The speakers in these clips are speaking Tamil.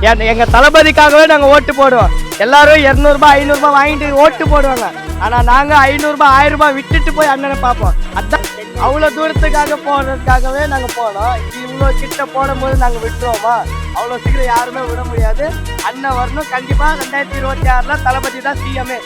என்- எங்கள் தளபதிக்காகவே நாங்கள் ஓட்டு போடுவோம். எல்லாரும் இரநூறுபா ஐநூறுபா வாங்கிட்டு ஓட்டு போடுவாங்க. ஆனால் நாங்கள் ஐநூறுபா ஆயிரம் ரூபாய் விட்டுட்டு போய் அண்ணனை பார்ப்போம். அதான் அவ்வளோ தூரத்துக்காக போடுறதுக்காகவே நாங்கள் போனோம் இவ்வளோ கிட்ட போடும்போது நாங்கள் விட்டுருவோமா? அவ்வளோ சீக்கிரம் யாருமே விட முடியாது. அண்ணன் வரணும். கண்டிப்பா ரெண்டாயிரத்தி இருபத்தி ஆறுல தளபதி தான் சிஎம்ஏ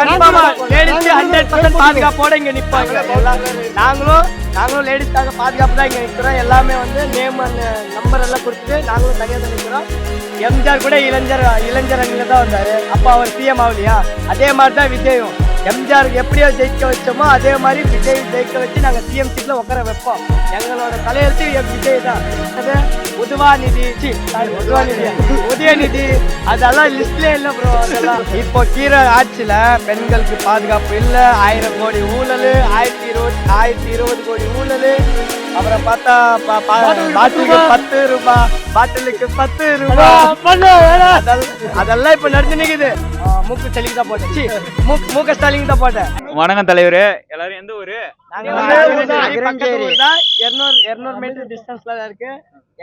கன்ஃபார்மா லேடிஸ் ஹண்ட்ரட் பர்சன்ட் பாதுகாப்போட இங்க நிப்பாங்க. நாங்களும் நாங்களும் லேடிஸ்க்காக பாதுகாப்பு தான் இங்க நிக்கிறோம். எல்லாமே வந்து நேம் நம்பர் எல்லாம் கொடுத்துட்டு நாங்களும் தனியாக தான் நிக்கிறோம். எம்ஜிஆர் கூட இளைஞர் இளைஞர் அணியில தான் வந்தாரு. அப்போ அவர் சிஎம் ஆகலையா அதே மாதிரி தான் விஜயும். எம்ஜிஆருக்கு எப்படியோ ஜெயிக்க வச்சோமோ அதே மாதிரி விஜய் ஜெயிக்க வச்சு நாங்க சிஎம் சீட்ல உட்கார வைப்போம். எங்களோட தலையெழுத்து விஜய் தான். உதவாநிதி உதவாநிதி உதயநிதி அதெல்லாம் லிஸ்ட்லயே இல்ல ப்ரோ அதெல்லாம். இப்போ கீரை ஆட்சியில பெண்களுக்கு பாதுகாப்பு இல்ல. ஆயிரம் கோடி ஊழல் ஆயிரத்தி இருபது ஆயிரத்தி இருபது கோடி ஊழல். அப்புறம் பார்த்தா பாட்டிலுக்கு பத்து ரூபாய் பாட்டிலுக்கு பத்து ரூபாய் அதெல்லாம் இப்ப நடந்து நிக்குது. மூக்கு ஸ்டாலின் தான் போட்டேன் மூக்கு மூக்க ஸ்டாலின் தான் போட்டேன். வணக்கம் தலைவரே. எல்லாரும் எந்த ஊரு. 200 200 மீட்டர் டிஸ்டன்ஸ்ல தான் இருக்கு.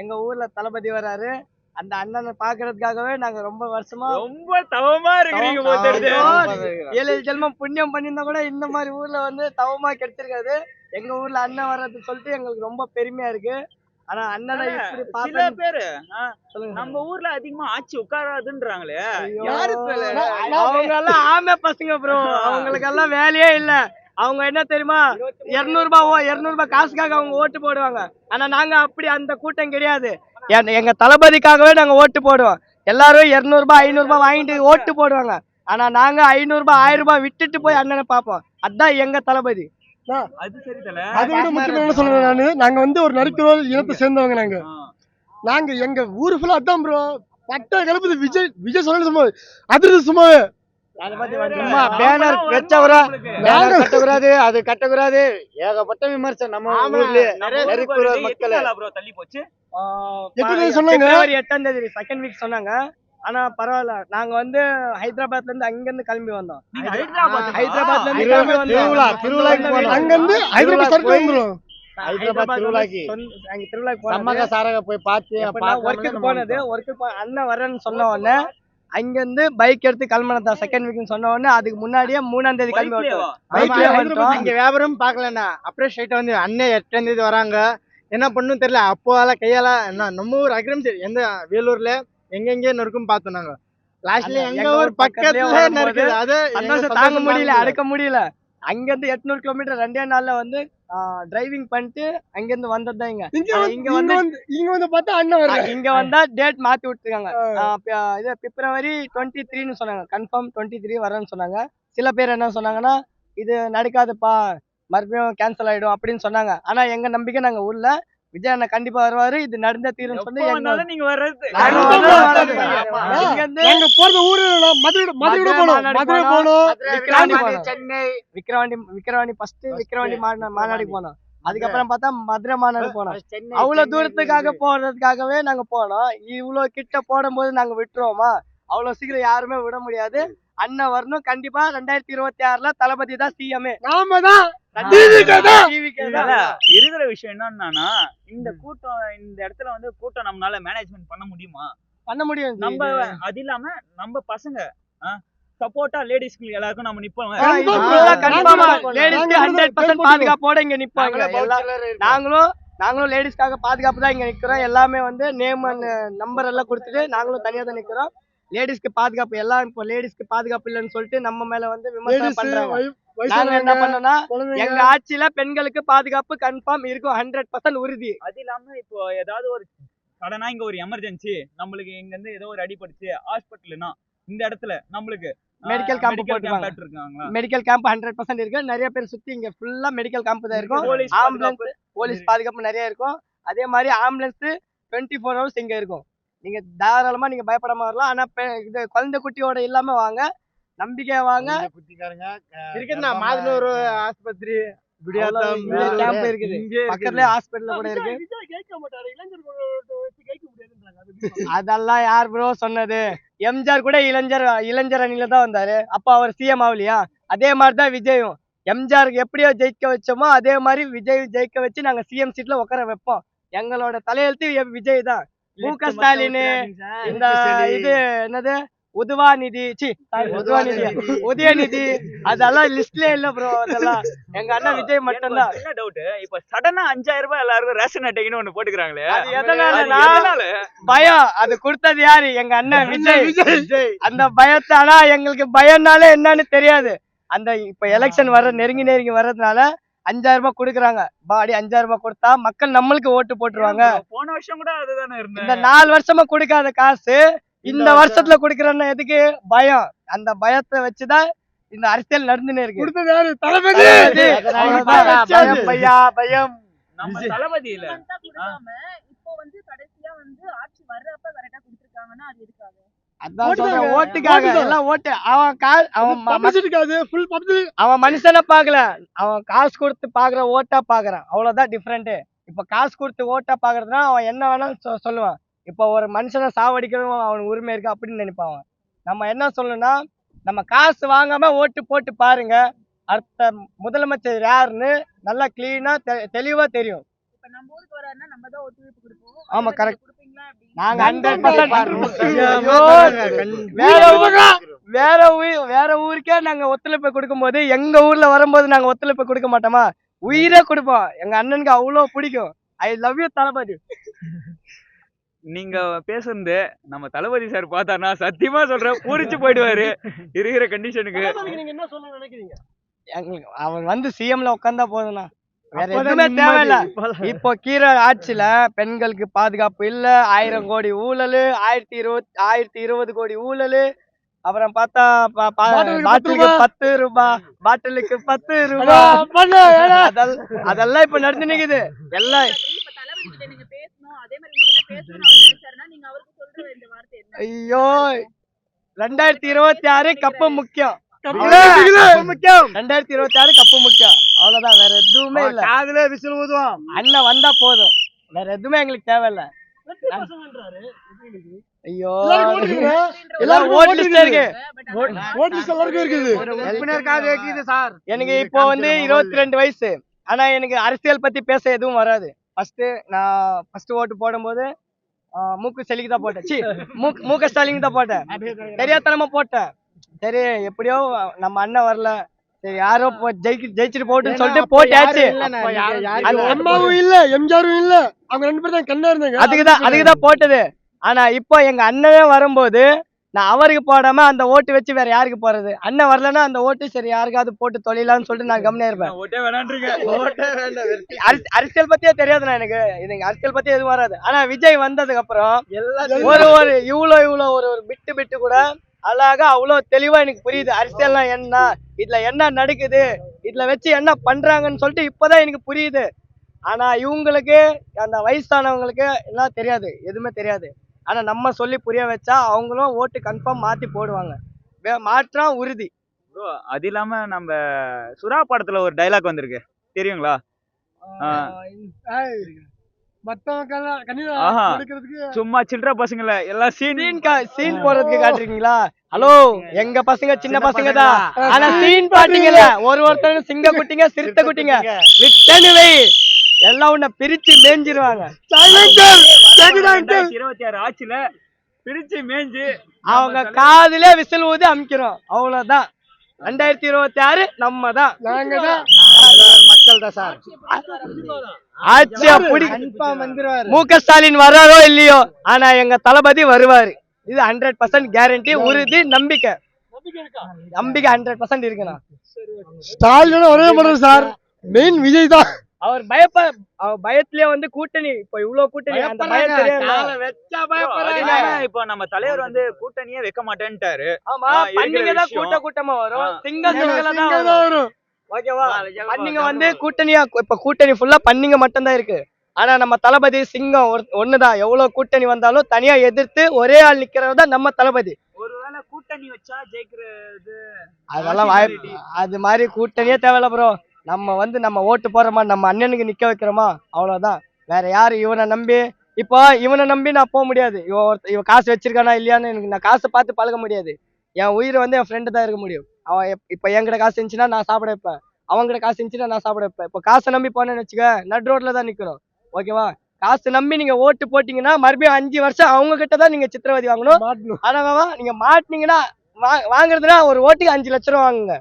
எங்க ஊர்ல தளபதி வராரு. அந்த அண்ணனை பாக்குறதுக்காகவே நாங்க ரொம்ப வருஷமா ரொம்ப தவமா இருக்கிறீங்க போல தெரியுது. ஏழு ஏழு ஜென்மம் புண்ணியம் பண்ணியிருந்தா கூட இந்த மாதிரி ஊர்ல வந்து தவமா கிடைச்சிருக்காது எங்க ஊர்ல அண்ணன் வர்றது சொல்லிட்டு எங்களுக்கு ரொம்ப பெருமையா இருக்கு. ஆனா அண்ணனை சில பேரு நம்ம ஊர்ல அதிகமா ஆட்சி உட்காராதுன்றாங்களே? அவங்க எல்லாம் ஆமை பசங்க ப்ரோ அவங்களுக்கு எல்லாம் வேலையே இல்ல. அவங்க என்ன தெரியுமா? இருநூறு ரூபாய் இருநூறு ரூபாய் காசுக்காக அவங்க ஓட்டு போடுவாங்க. ஆனா நாங்க அப்படி அந்த கூட்டம் கிடையாது. எங்க தளபதிக்காகவே நாங்க ஓட்டு போடுவோம். எல்லாரும் இருநூறு ரூபாய் ஐநூறு ரூபாய் வாங்கிட்டு ஓட்டு போடுவாங்க. ஆனா நாங்க ஐநூறு ரூபாய் ஆயிரம் ரூபாய் விட்டுட்டு போய் அண்ணனை பார்ப்போம். அதான் எங்க தளபதி. அது விட முக்கியமா என்ன சொல்றேன் நானு? நாங்க வந்து ஒரு நரிக்குறோல் இனத்தை சேர்ந்தவங்க நாங்க. நாங்க எங்க ஊரு ஃபுல்லா அதான் ப்ரோ பட்ட கலப்புது விஜய் விஜய் சொல்ல சும்மா அதிர்ந்து சும்மாவே சும்மா பேனர் வச்சவரா? நாங்க- கட்டக்கூடாது அது கட்டக்கூடாது. ஏகப்பட்ட விமர்சனம் நம்ம ஊர்லயே நரிக்குற மக்களை. ப்ரோ தள்ளி போச்சு? எத்தனை தேதி சொன்னாங்க? பிப்ரவரி எட்டாம் தேதி செகண்ட் வீக் சொன்னாங்க. ஆனா பரவாயில்ல. நாங்க வந்து ஹைதராபாத்ல இருந்து அங்க இருந்து கிளம்பி வந்தோம். ஹைதராபாத்ல இருந்து திருவிழா- கிளம்பி வந்தோம். திருவிழா, போனோம். அங்க இருந்து ஹைதராபாத் சரக்கு வந்துரும் ஹைதராபாத் திருவிழாக்கு அங்க திருவிழாக்கு போனது. சாரக போய் பார்த்து ஒர்க்குக்கு போனது. ஒர்க்கு அண்ணன் வரேன்னு சொன்ன உடனே அங்க இருந்து பைக் எடுத்து கிளம்பினதா செகண்ட் வீக்னு சொன்ன உடனே அதுக்கு முன்னாடியே மூணாம் தேதி கிளம்பி? வந்துட்டோம். இங்க வியாபாரம் பார்க்கலண்ணா. அப்படியே ஸ்ட்ரைட்டா வந்து அண்ணன் எட்டாம் தேதி வராங்க? என்ன பண்ணும் தெரியல. அப்போலாம் கையால என்ன நம்ம ஊர் அக்ரிமெண்ட் எந்த வேலூர்ல? எங்கெங்கே நொறுக்கும் பார்த்தோம் நாங்க. லாஸ்ட்ல எங்க ஊர் பக்கத்துல நறுக்குது. அது தாங்க முடியல அடக்க முடியல. அங்க இருந்து எட்நூறு கிலோமீட்டர் ரெண்டே நாள்ல வந்து டிரைவிங் பண்ணிட்டு அங்க இருந்து வந்ததுதான் இங்க இங்க வந்து இங்க வந்து- வந்து இங்க வந்து பார்த்தா அண்ணன் இங்க வந்தா டேட் மாத்தி விட்டுருக்காங்க. இது பிப்ரவரி டுவெண்ட்டி த்ரீன்னு சொன்னாங்க. கன்ஃபார்ம் டுவெண்ட்டி த்ரீ வரேன்னு சொன்னாங்க. சில பேர் என்ன சொன்னாங்கன்னா இது நடக்காதுப்பா. மறுபடியும் கேன்சல் ஆயிடும் அப்படின்னு சொன்னாங்க. ஆனா எங்க நம்பிக்கை நாங்க உள்ள விஜய் அண்ணன் கண்டிப்பா வருவாரு. இது நடந்த தீருன்னு சொல்லி எங்க நீங்க வர்றது. நாங்க போறது ஊரு? மதுரை மதுரை போனோம் மாநாடு மதுரை போனோம். போனோம். விக்கிரவாண்டி. விக்கிரவாண்டி விக்கிரவாண்டி ஃபர்ஸ்ட் விக்கிரவாண்டி மாநா- மாநாடுக்கு போனோம். அதுக்கப்புறம் பார்த்தா மதுரை மாநாடு போனோம். அவ்வளவு தூரத்துக்காக போறதுக்காகவே நாங்க போனோம். இவ்வளவு கிட்ட போடும்போது நாங்க விட்டுருவோமா? அவ்வளவு சீக்கிரம் யாருமே விட முடியாது. அண்ணன் வரணும். கண்டிப்பா ரெண்டாயிரத்தி இருபத்தி ஆறுல தளபதி தான் சிஎம்ஏ நாம தான் இருக்கிற விஷயம் என்னன்னா இந்த கூட்டம் இந்த இடத்துல வந்து கூட்டம் நம்மளால மேனேஜ்மெண்ட் பண்ண முடியுமா? பண்ண முடியும். நம்ம அது இல்லாம நம்ம பசங்க சப்போர்ட்டா லேடிஸ்க்கு எல்லாருக்கும் நம்ம நிப்போம் ஆ, இது ஆமா. full ஆ confirm ஆ நாங்க லேடிஸ்க்கு நாங்க 100% பாதுகாப்போட இங்க நிப்பாங்க. நாங்களும் நாங்களும் லேடிஸ்க்காக பாதுகாப்பு தான் இங்க நிக்கிறோம். எல்லாமே வந்து நேம் நம்பர் எல்லாம் கொடுத்துட்டு நாங்களும் தனியா தான் நிக்கிறோம். லேடிஸ்க்கு பாதுகாப்பு எல்லாம் இப்போ லேடிஸ்க்கு பாதுகாப்பு இல்லைன்னு சொல்லிட்டு நம்ம மேல வந்து விமர்சனம் பண்றாங்க. நாங்க என்ன பண்ணோம்னா. எங்க ஆட்சியில பெண்களுக்கு பாதுகாப்பு கன்ஃபார்ம் இருக்கும் ஹண்ட்ரட் பர்சன்ட் உறுதி. அது இல்லாம இப்போ ஏதாவது ஒரு சடனா இங்க ஒரு எமர்ஜென்சி நம்மளுக்கு இங்க இருந்து ஏதோ ஒரு அடிபட்டுச்சு ஹாஸ்பிட்டல்னா இந்த இடத்துல நம்மளுக்கு Medical camp போட்டுருக்காங்க. மெடிக்கல் கேம்ப் ஹண்ட்ரட் பர்சன்ட் இருக்கு நிறைய பேர் சுத்தி இங்க ஃபுல்லா மெடிக்கல் கேம்ப் தான் இருக்கும். ஆம்புலன்ஸ் போலீஸ் பாதுகாப்பு. நிறைய இருக்கும். அதே மாதிரி ஆம்புலன்ஸ் டுவெண்ட்டி ஃபோர் ஹவர்ஸ் இங்க இருக்கும். நீங்க தாராளமா நீங்க பயப்படாம வரலாம். ஆனா பெ- இது குழந்தை குட்டியோட இல்லாம வாங்க. நம்பிக்கையா வாங்க. ஆஸ்பத்திரி குடியாத்தம் அவ்வளவு இங்க வேலூர், camp இருக்குது. பக்கத்துலயே ஹாஸ்பிட்டல் கூட இருக்கு? அதெல்லாம் யார் ப்ரோ சொன்னது? எம்ஜிஆர் கூட இளைஞர் இளைஞர் அணியில தான் வந்தாரு. அப்ப அவர் சிஎம் ஆகலையா அதே மாதிரி தான் விஜயும். எம்ஜிஆருக்கு எப்படியோ ஜெயிக்க வச்சோமோ அதே மாதிரி விஜய் ஜெயிக்க வச்சு நாங்க சிஎம் சீட்ல உட்கார வைப்போம். எங்களோட தலையெழுத்து விஜய் தான். மு க ஸ்டாலின் இந்த இது என்னது? உதவாநிதி சி உதவாநிதி உதயநிதி அதெல்லாம் லிஸ்ட்லயே இல்ல ப்ரோ அதெல்லாம். எங்க அண்ணன் விஜய் மட்டும்தான். என்ன டவுட் இப்ப சடனா அஞ்சாயிரம் ரூபாய் எல்லாருக்கும் ரேஷன் அட்டைக்குன்னு ஒண்ணு போட்டுக்கிறாங்களே. அது எதனால? பயம். அது கொடுத்தது யாரு? எங்க அண்ணன் விஜய். அந்த பயத்தை ஆனா எங்களுக்கு பயம்னாலே என்னன்னு தெரியாது. அந்த இப்ப எலெக்ஷன் வர நெருங்கி நெருங்கி வர்றதுனால அஞ்சாயிரம் ரூபாய் கொடுக்குறாங்க பாடி அஞ்சாயிரம் ரூபாய் கொடுத்தா மக்கள் நம்மளுக்கு ஓட்டு போட்டுருவாங்க. போன வருஷம் கூட அதுதானே இந்த நாலு வருஷமா கொடுக்காத காசு இந்த வருஷத்துல கொடுக்கறேன்னா எதுக்கு? பயம். அந்த பயத்தை வச்சுதான் இந்த அரசியல் நடந்துன்னு இருக்கு. கொடுத்தது யாரு? தளபதி! தளபதி. அவ்வளவுதான். பயம் பையா பயம். நம்ம தளபதி இல்ல. month ஆ கொடுக்காம இப்போ வந்து கடைசியா வந்து ஆட்சி வர்றப்ப கரெக்டா கொடுத்திருக்காங்கன்னா அது எதுக்காக? அதான் ஓட்டுதாங்க. சொல்றேன், ஓட்டுக்காக. எல்லாம் ஓட்டு. அவன் கா அவன் பப்ளிசிட்டிக்காது ஃபுல் பப்ளிசிட்டி அவன் மனுஷனை பாக்கல அவன் காசு கொடுத்து பாக்குற ஓட்டா பாக்குறான் அவ்வளவுதான் டிஃப்ரெண்ட் இப்ப காசு கொடுத்து ஓட்டா பாக்குறதுனா அவன் என்ன வேணாலும் சொ- சொல்லுவான். இப்ப ஒரு மனுஷனை சாவடிக்கிறவன் அவனுக்கு உரிமை இருக்கு அப்படின்னு நினைப்பான் அவன். நம்ம என்ன சொல்லணும்னா நம்ம காசு வாங்காம ஓட்டு போட்டு பாருங்க. அடுத்த முதலமைச்சர் யாருன்னு நல்லா கிளீனா தெளிவா தெரியும். இப்ப நம்ம நாங்க ஹண்ட்ரட் கண்டிப்பா. வேற ஊர் வேற ஊர் வேற ஊருக்கே நாங்க ஒத்துழைப்பு கொடுக்கும்போது எங்க ஊர்ல வரும்போது நாங்க ஒத்துழைப்பு கொடுக்க மாட்டோமா? உயிரே கொடுப்போம். எங்க அண்ணனுக்கு அவ்வளவு பிடிக்கும். I love you Thalapathy. நீங்க பேசுறது நம்ம தளபதி சார் பார்த்தாருன்னா சத்தியமா சொல்றேன் பூரிச்சு போயிடுவாரு. இருக்கிற கண்டிஷனுக்கு என்ன சொல்ல நினைக்கிறீங்க? எங்களுக்கு அவன் வந்து சிஎம்ல உட்காந்தா போதும்ண்ணா. வேற எதுவுமே. தேவையில்ல. இப்போ கீரை ஆட்சியில பெண்களுக்கு பாதுகாப்பு இல்ல ஆயிரம் கோடி ஊழல் ஆயிரத்தி இருபது ஆயிரத்தி இருபது கோடி ஊழல் அப்புறம் பார்த்தா பாட்டிலுக்கு பத்து ரூபாய் பாட்டிலுக்கு பத்து ரூபாய். அதெல்லாம் அதெல்லாம் இப்ப நடந்து நிக்குது. எல்லாம். இப்ப தளபதி கிட்ட நீங்க பேசணும். அதே மாதிரி உங்ககிட்ட பேசணும்னு அவர் நினைச்சாருன்னா நீங்க அவருக்கு சொல்ற இந்த வார்த்தை என்ன? ஐயோ. ரெண்டாயிரத்தி இருபத்தி ஆறு கப்பு முக்கியம். ரெண்டாயிரத்தி இருபத்தி ஆறு கப்பு முக்கியம். அவ்வளவுதான். வேற எதுவுமே இல்ல. காதுல விசில் ஊதுவோம் அண்ணன் வந்தா போதும். வேற எதுவுமே எங்களுக்கு தேவையில்ல. ஐயோ. எல்லாருக்கும் ஓட்டு இருக்குதா? இருக்கு ஓட்டு லிஸ்ட் எல்லாருக்கும் சார். எனக்கு இப்போ வந்து இருபத்தி ரெண்டு வயசு. ஆனா எனக்கு அரசியல் பத்தி பேச எதுவும் வராது. ஃபர்ஸ்ட் நான் ஃபர்ஸ்ட் ஓட்டு போடும்போது மூக்கு செலிக்கு தான் போட்டேன். சி மூக்கு மூக்க ஸ்டாலினுக்கு தான் போட்டேன். தெரியாதனமா போட்டேன். சரி எப்படியோ நம்ம அண்ணன் வரல. சரி யாரோ ஜெயிக்க ஜெயிச்சுட்டு போட்டுன்னு சொல்லிட்டு போட்டாச்சு. அம்மாவும் இல்ல எம்ஜிஆரும் இல்ல. அவங்க ரெண்டு பேரும் தான் கண்ணா இருந்தாங்க. அதுக்குதான் அதுக்குதான் போட்டது. ஆனா இப்போ எங்க அண்ணனே வரும்போது நான் அவருக்கு போடாம அந்த ஓட்டு வச்சு வேற யாருக்கு போறது? அண்ணன் வரலன்னா அந்த ஓட்டு சரி யாருக்காவது போட்டு தொழிலான்னு சொல்லிட்டு நான் கம்மியா இருப்பேன். ஓட்டே வேணான்றீங்க அரசு- அரசியல் பத்தியே தெரியாதுண்ணா எனக்கு. எனக்கு அரசியல் பத்தி எதுவும் வராது. ஆனா விஜய் வந்ததுக்கு அப்புறம் ஒரு ஒரு இவ்வளோ இவ்வளோ ஒரு ஒரு பிட்டு பிட்டு கூட அழகா அவ்வளோ தெளிவா எனக்கு புரியுது அரசியல்னா என்ன இதுல என்ன நடக்குது இதுல வச்சு என்ன பண்றாங்கன்னு சொல்லிட்டு இப்பதான் எனக்கு புரியுது ஆனா இவங்களுக்கு அந்த வயசானவங்களுக்கு எல்லாம் தெரியாது எதுவுமே தெரியாது ஆனா நம்ம சொல்லி புரிய வச்சா அவங்களும் ஓட்டு கன்ஃபார்ம் மாத்தி போடுவாங்க வே- மாற்றம் உறுதி ப்ரோ அது இல்லாம நம்ம சுறா படத்துல ஒரு டைலாக் வந்திருக்கு தெரியுங்களா சும்மா சில்லற பசங்கள. எல்லாம் சீன் சீன் போறதுக்கு காட்டுறீங்களா ஹலோ எங்க பசங்க சின்ன பசங்க தான். ஆனா சீன் பாத்தீங்கல்ல ஒரு ஒருத்தர் சிங்க குட்டிங்க சிறுத்தை குட்டிங்க. விட்டனு வை. எல்லாம் உன்னை பிரிச்சு மேஞ்சிருவாங்க இருபத்தி ஆறு ஆட்சியில பிரிச்சு மேய்ஞ்சு அவங்க காதுல விசில் ஊதி அமுக்கிறோம். அவ்வளவுதான். ரெண்டாயிரத்தி இருபத்தி ஆறு நம்ம தான் நாங்க தான் மக்கள் தான் சார். ஆட்சி அப்படி. கன்ஃபார்ம் வந்துருவாரு. மு க ஸ்டாலின் வர்றாரோ இல்லையோ ஆனா எங்க தளபதி வருவாரு. இது ஹண்ட்ரட் பர்சன்ட் கேரண்டி உறுதி நம்பிக்கை. நம்பிக்கை ஹண்ட்ரட் பர்சன்ட் இருக்குண்ணா. ஸ்டாலினோட ஒரே பண்றது சார் மெயின் விஜய் தான். அவர் பயப்ப அவர் பயத்திலே வந்து கூட்டணி இப்ப இவ்வளவு கூட்டணி அந்த இல்லாம இப்போ நம்ம தலைவர் வந்து கூட்டணியே வைக்க மாட்டேன்ட்டாரு. ஆமா ஆ, இருக்கிற பண்டிகை தான் விஷயம். கூட்ட கூட்டமா வரும். ஆ. சிங்க சிங்கல தான் இங்க வரும். ஓகேவா? பன்னிங்க வந்து கூட்டணியா இப்ப கூட்டணி ஃபுல்லா பன்னிங்க மட்டும்தான் இருக்கு. ஆனா நம்ம தளபதி சிங்கம் ஒண்ணுதான். எவ்வளவு கூட்டணி வந்தாலும் தனியா எதிர்த்து ஒரே ஆள் நிக்கிறவர் தான் நம்ம தளபதி. ஒருவேளை கூட்டணி வச்சா ஜெயிக்கிறது அதெல்லாம் வாய்ப்பு அது மாதிரி கூட்டணியே தேவையில்ல ப்ரோ நம்ம வந்து நம்ம ஓட்டு போடுறோமா நம்ம அண்ணனுக்கு நிக்க வைக்கிறோமா? அவ்வளவுதான். வேற யாரு இவனை நம்பி? இப்போ இவனை நம்பி நான் போக முடியாது. இவன் ஒருத்த- இவன் காசு வச்சிருக்கானா இல்லையான்னு எனக்கு நான் காசை பார்த்து பழக முடியாது. என் உயிர் வந்து என் ஃப்ரெண்டு தான் இருக்க முடியும். அவன் இப்போ என்கிட்ட காசு இருந்துச்சுன்னா நான் சாப்பிட வைப்பேன். அவங்ககிட்ட காசு இருந்துச்சுன்னா நான் சாப்பிட வைப்பேன். இப்போ காசை நம்பி போனேன்னு வச்சுக்க நட் ரோட்ல தான் நிக்கணும். ஓகேவா காசு நம்பி நீங்க ஓட்டு போட்டீங்கன்னா மறுபடியும் அஞ்சு வருஷம் அவங்க கிட்ட தான் நீங்க சித்திரவதை வாங்கணும். ஆனா நீங்க மாட்டினீங்கன்னா வா- வாங்குறதுனா ஒரு ஓட்டுக்கு அஞ்சு லட்ச ரூபா வாங்குங்க.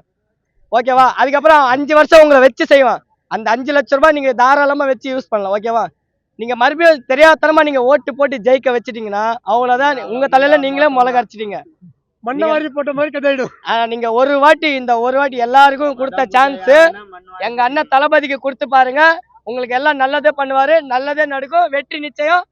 ஓகேவா? அதுக்கப்புறம் அஞ்சு வருஷம் உங்களை வச்சு செய்வான். அந்த அஞ்சு லட்ச ரூபாய் நீங்க தாராளமா வச்சு யூஸ் பண்ணலாம் ஓகேவா? நீங்க மறுபடியும் தெரியாதனமா நீங்க ஓட்டு போட்டு ஜெயிக்க வச்சிட்டீங்கன்னா அவ்வளவுதான். உங்க தலையில நீங்களே முளை கரைச்சிட்டீங்க மண்ணை வாரி போட்ட மாதிரி கதாயிடும். நீங்க ஒரு வாட்டி இந்த ஒரு வாட்டி எல்லாருக்கும் கொடுத்த சான்ஸ் எங்க அண்ணன் தளபதிக்கு கொடுத்து பாருங்க. உங்களுக்கு எல்லாம் நல்லதே பண்ணுவாரு. நல்லதே நடக்கும். வெற்றி நிச்சயம்.